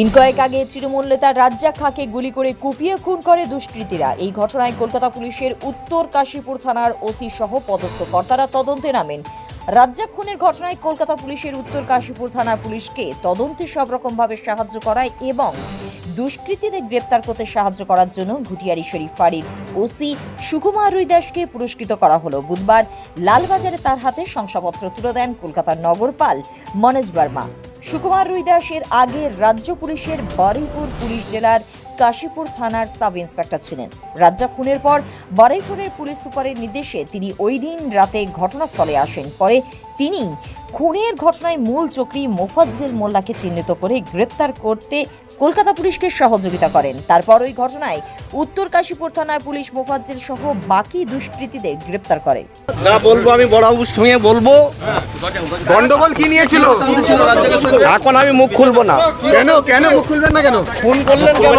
দিন কয়েক আগে তৃণমূল নেতা রাজ্জাক খাঁকে গুলি করে কুপিয়ে খুন করে দুষ্কৃতীরা। এই ঘটনায় কলকাতা পুলিশের উত্তর কাশীপুর থানার ওসি সহ পদস্থ কর্তারা তদন্তে নামেন। রাজ্জাক খুনের ঘটনায় কলকাতা পুলিশের উত্তর কাশীপুর থানার পুলিশকে তদন্তে সব রকমভাবে সাহায্য করায় এবং দুষ্কৃতীদের গ্রেপ্তার করতে সাহায্য করার জন্য ঘুটিয়ারি শরীফ ফাঁড়ির ওসি সুকুমার রুইদাসকে পুরস্কৃত করা হলো। বুধবার লালবাজারে তার হাতে শংসাপত্র তুলে দেন কলকাতার নগরপাল মনোজ বর্মা। সুকুমার রুইদাস এর আগে রাজ্য পুলিশের বারুইপুর পুলিশ জেলার কাশীপুর থানার সাব ইন্সপেক্টর ছিলেন। রাজ্জাক খুনের পর বারুইপুরের পুলিশ সুপারের নির্দেশে তিনি ওই দিন রাতে ঘটনাস্থলে আসেন। পরে তিনি খুনের ঘটনায় মূল চক্রী মোফাজ্জেল মোল্লাকে চিহ্নিত করে গ্রেপ্তার করতে কলকাতা পুলিশকে সহযোগিতা করেন। তারপর ওই ঘটনায় উত্তর কাশীপুর থানায় পুলিশ মোফাজ্জেল সহ বাকি দুষ্কৃতীদের গ্রেপ্তার করে। যা বলব আমি বড়বাবুর সঙ্গে বলব। গন্ডগোল কি নিয়েছিল? এখন আমি মুখ খুলবো না। কেন? কেন মুখ খুলবেন না কেন? ফোন করলেন কেন?